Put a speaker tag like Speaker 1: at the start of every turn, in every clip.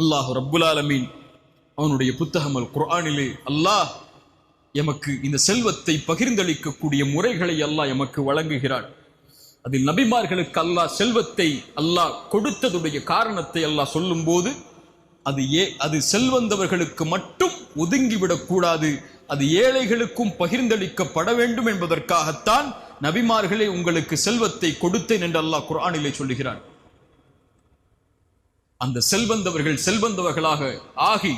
Speaker 1: அல்லாஹு ரப்புல் ஆலமீன் அவனுடைய புத்தகம் அல் குர்ஆனிலே அல்லாஹ் எமக்கு இந்த செல்வத்தை பகிர்ந்தளிக்கக்கூடிய முறைகளை அல்லாஹ் எமக்கு வழங்குகிறான். அதில் நபிமார்களுக்கு அல்லாஹ் செல்வத்தை அல்லாஹ் கொடுத்ததுடைய காரணத்தை அல்லாஹ் சொல்லும்போது அது ஏ அது செல்வந்தவர்களுக்கு மட்டும் ஒதுங்கிவிடக்கூடாது அது ஏழைகளுக்கும் பகிர்ந்தளிக்கப்பட வேண்டும் என்பதற்காகத்தான் நபிமார்களே உங்களுக்கு செல்வத்தை கொடுத்தேன் என்று அல்லாஹ் குர்ஆனிலே சொல்லுகிறான். அந்த செல்வந்தவர்கள் செல்வந்தவர்களாக ஆகி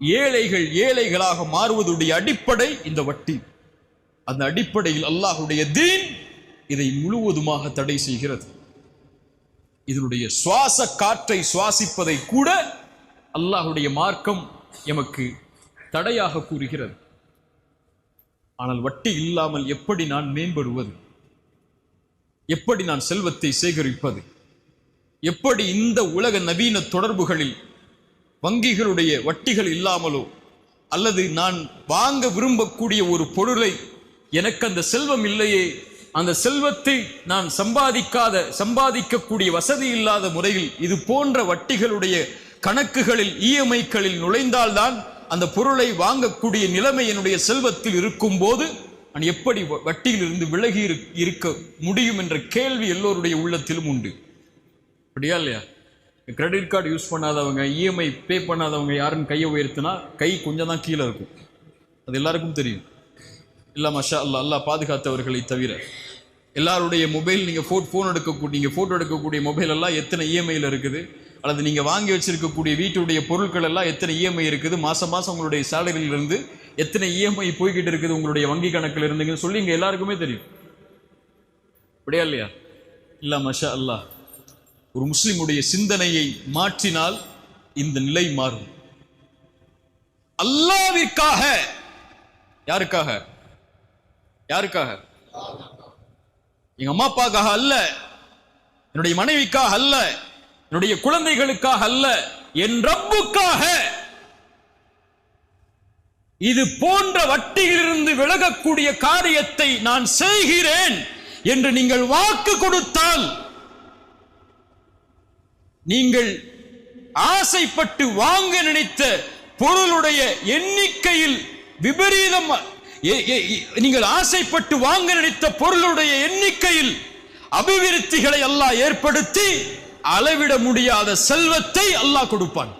Speaker 1: ஏழைகள் ஏழைகளாக மாறுவதுடைய அடிப்படை இந்த வட்டி. அந்த அடிப்படையில் அல்லாஹுடைய தீன் இதை முழுவதுமாக தடை செய்கிறது. இதனுடைய சுவாச காற்றை சுவாசிப்பதை கூட அல்லாஹுடைய மார்க்கம் எமக்கு தடையாக கூறுகிறது. ஆனால் வட்டி இல்லாமல் எப்படி நான் மேம்படுவது? எப்படி நான் செல்வத்தை சேகரிப்பது? எப்படி இந்த உலக நவீன தொடர்புகளில் வங்கிகளுடைய வட்டிகள் இல்லாமலோ அல்லது நான் வாங்க விரும்பக்கூடிய ஒரு பொருளை எனக்கு அந்த செல்வம் இல்லையே அந்த செல்வத்தை நான் சம்பாதிக்காத சம்பாதிக்கக்கூடிய வசதி இல்லாத முறையில் இது போன்ற வட்டிகளுடைய கணக்குகளில் இஎம்ஐக்களில் நுழைந்தால்தான் அந்த பொருளை வாங்கக்கூடிய நிலைமை என்னுடைய செல்வத்தில் இருக்கும் போது நான் எப்படி வ- வட்டியிலிருந்து விலகி இருக்க முடியும் என்ற கேள்வி எல்லோருடைய உள்ளத்திலும் உண்டு. அப்படியா இல்லையா? கிரெடிட் கார்டு யூஸ் பண்ணாதவங்க இஎம்ஐ பே பண்ணாதவங்க யாருன்னு கையை உயர்த்தினா கை கொஞ்சம் தான் கீழே இருக்கும். அது எல்லாருக்கும் தெரியும். இல்லை மஷா அல்லா அல்லா பாதுகாத்தவர்களை தவிர. எல்லாருடைய மொபைல் நீங்கள் ஃபோட் ஃபோன் எடுக்கக்கூடிய நீங்கள் ஃபோட்டோ எடுக்கக்கூடிய மொபைல் எல்லாம் எத்தனை இஎம்ஐயில் இருக்குது? அல்லது நீங்கள் வாங்கி வச்சுருக்கக்கூடிய வீட்டுடைய பொருட்கள் எல்லாம் எத்தனை இஎம்ஐ இருக்குது? மாதம் மாதம் உங்களுடைய சேலரியிலிருந்து எத்தனை இஎம்ஐ போய்கிட்டு இருக்குது உங்களுடைய வங்கி கணக்கில் இருந்துங்கன்னு சொல்லி இங்கே எல்லாருக்குமே தெரியும். அப்படியா இல்லையா? இல்லை மஷா அல்லாஹ் ஒரு முஸ்லிமுடைய சிந்தனையை மாற்றினால் இந்த நிலை மாறும். அல்லாவிற்காக. யாருக்காக? யாருக்காக? எங்க அம்மா அப்பாக்காக அல்ல. என்னுடைய மனைவிக்காக அல்ல. என்னுடைய குழந்தைகளுக்காக அல்ல. என் ரப்புக்காக. இது போன்ற வட்டியிலிருந்து விலகக்கூடிய காரியத்தை நான் செய்கிறேன் என்று நீங்கள் வாக்கு கொடுத்தால் நீங்கள் ஆசைப்பட்டு வாங்க நினைத்த பொருளுடைய எண்ணிக்கையில் விபரீதம் நீங்கள் ஆசைப்பட்டு வாங்க நினைத்த பொருளுடைய எண்ணிக்கையில் அபிவிருத்திகளை அல்லாஹ் ஏற்படுத்தி அளவிட முடியாத செல்வத்தை அல்லாஹ் கொடுப்பான்.